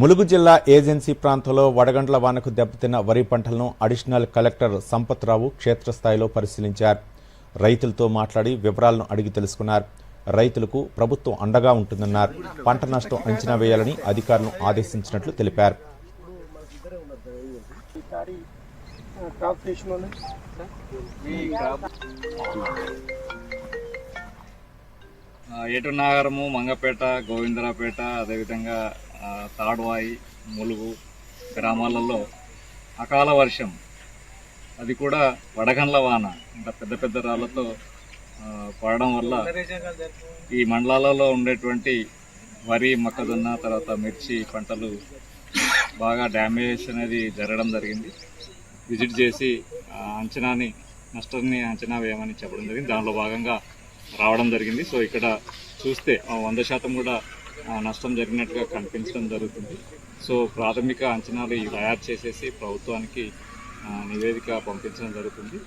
ములుగు జిల్లా ఏజెన్సీ ప్రాంతంలో వడగండ్ల వానకు దెబ్బతిన్న వరి పంటలను అడిషనల్ కలెక్టర్ సంపత్రావు క్షేత్రస్థాయిలో పరిశీలించారు. రైతులతో మాట్లాడి వివరాలను అడిగి తెలుసుకున్నారు. రైతులకు ప్రభుత్వం అండగా ఉంటుందన్నారు. పంట నష్టం అంచనా వేయాలని అధికారులను ఆదేశించినట్లు తెలిపారు. క్రాప్ ఏటునాగరము మంగపేట గోవిందరాపేట అదేవిధంగా తాడ్వాయి ములుగు గ్రామాలలో అకాల వర్షం. అది కూడా వడగండ్ల వాన. ఇంకా పెద్ద పెద్ద రాళ్ళతో పడడం వల్ల ఈ మండలాలలో ఉండేటువంటి వరి మొక్కజొన్న తర్వాత మిర్చి పంటలు బాగా డ్యామేజ్ అనేది జరగడం జరిగింది. విజిట్ చేసి ఆ, అంచనాని నష్టాన్ని అంచనా వేయమని చెప్పడం జరిగింది. దానిలో భాగంగా రావడం జరిగింది. సో ఇక్కడ చూస్తే వంద శాతం కూడా నష్టం జరిగినట్టుగా కనిపించడం జరుగుతుంది. సో ప్రాథమిక అంచనాలు తయారు చేసేసి ప్రభుత్వానికి నివేదిక పంపించడం జరుగుతుంది.